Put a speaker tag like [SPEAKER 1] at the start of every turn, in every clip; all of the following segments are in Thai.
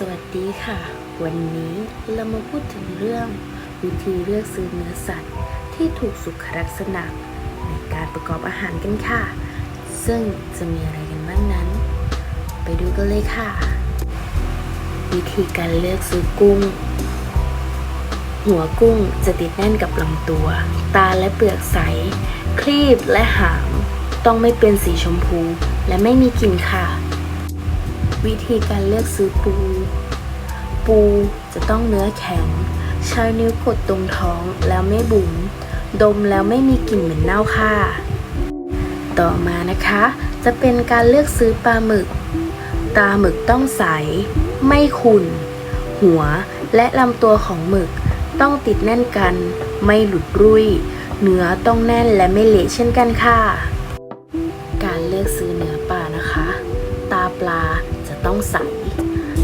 [SPEAKER 1] สวัสดีค่ะ วันนี้เรามาพูดถึงเรื่อง วิธีเลือกซื้อเนื้อสัตว์ที่ถูกสุขลักษณะ ในการประกอบอาหารกันค่ะ ซึ่งจะมีอะไรกันบ้างนั้น ไปดูกันเลยค่ะ วิธีการเลือกซื้อกุ้ง หัวกุ้งจะติดแน่นกับลำตัว ตาและเปลือกใส ครีบและหางต้องไม่เป็นสีชมพู และไม่มีกลิ่นค่ะ วิธีการเลือกซื้อปู ปูจะต้องเนื้อแข็ง ใช้นิ้วกดตรงท้องแล้วไม่บุ๋มดมแล้วไม่มีกลิ่นเหม็นเน่าค่ะ ต่อมานะคะ จะเป็นการเลือกซื้อปลาหมึก ตาหมึกต้องใส ไม่ขุ่น หัวและลำตัวของหมึกต้องติดแน่นกัน ไม่หลุดรุ่ย เนื้อต้องแน่นและไม่เละเช่นกันค่ะ การเลือกซื้อเนื้อปลานะคะ ตาปลา ต้องใส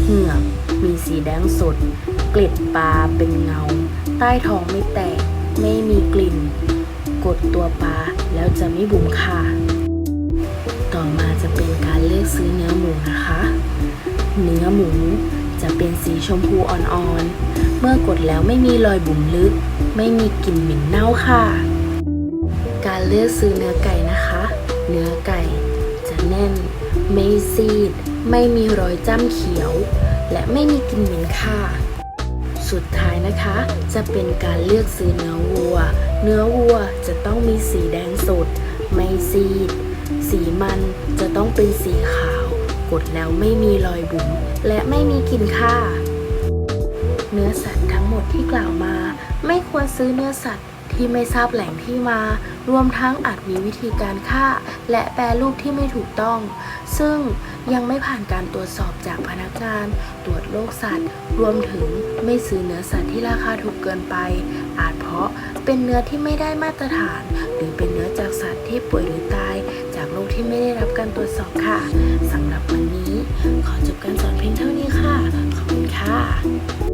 [SPEAKER 1] เหงือกมีสีแดงสด เกล็ดปลาเป็นเงา ใต้ท้องไม่แตก ไม่มีกลิ่น กดตัวปลาแล้วจะไม่บุ๋มค่ะ ต่อมาจะเป็นการเลือกซื้อเนื้อหมูนะคะ เนื้อหมูจะเป็นสีชมพูอ่อนๆ เมื่อกดแล้วไม่มีรอยบุ๋มลึก ไม่มีกลิ่นเหม็นเน่าค่ะ การเลือกซื้อเนื้อไก่นะคะ เนื้อไก่จะแน่น ไม่ซีด ไม่มีรอยจ้ำเขียว และไม่มีกลิ่นเหม็นค่ะ สุดท้ายนะคะ จะเป็นการเลือกซื้อเนื้อวัว เนื้อวัวจะต้องมีสีแดงสด ไม่ซีด สีมันจะต้องเป็นสีขาว กดแล้วไม่มีรอยบุ๋มและไม่มีกลิ่นค่ะ เนื้อสัตว์ทั้งหมดที่กล่าวมา ไม่ควรซื้อเนื้อสัตว์ ที่ไม่ทราบแหล่งที่มา รวมทั้งอาจมีวิธีการฆ่า และแปรรูปที่ไม่ถูกต้อง ซึ่งยังไม่ผ่านการตรวจสอบจากพนักงาน ตรวจโรคสัตว์ รวมถึงไม่ซื้อเนื้อสัตว์ที่ราคาถูกเกินไป อาจเพราะเป็นเนื้อที่ไม่ได้มาตรฐาน หรือเป็นเนื้อจากสัตว์ที่ป่วยหรือตาย จากโรคที่ไม่ได้รับการตรวจสอบค่ะสำหรับวันนี้ ขอจบการสอนเพียงเท่านี้ค่ะ ขอบคุณค่ะ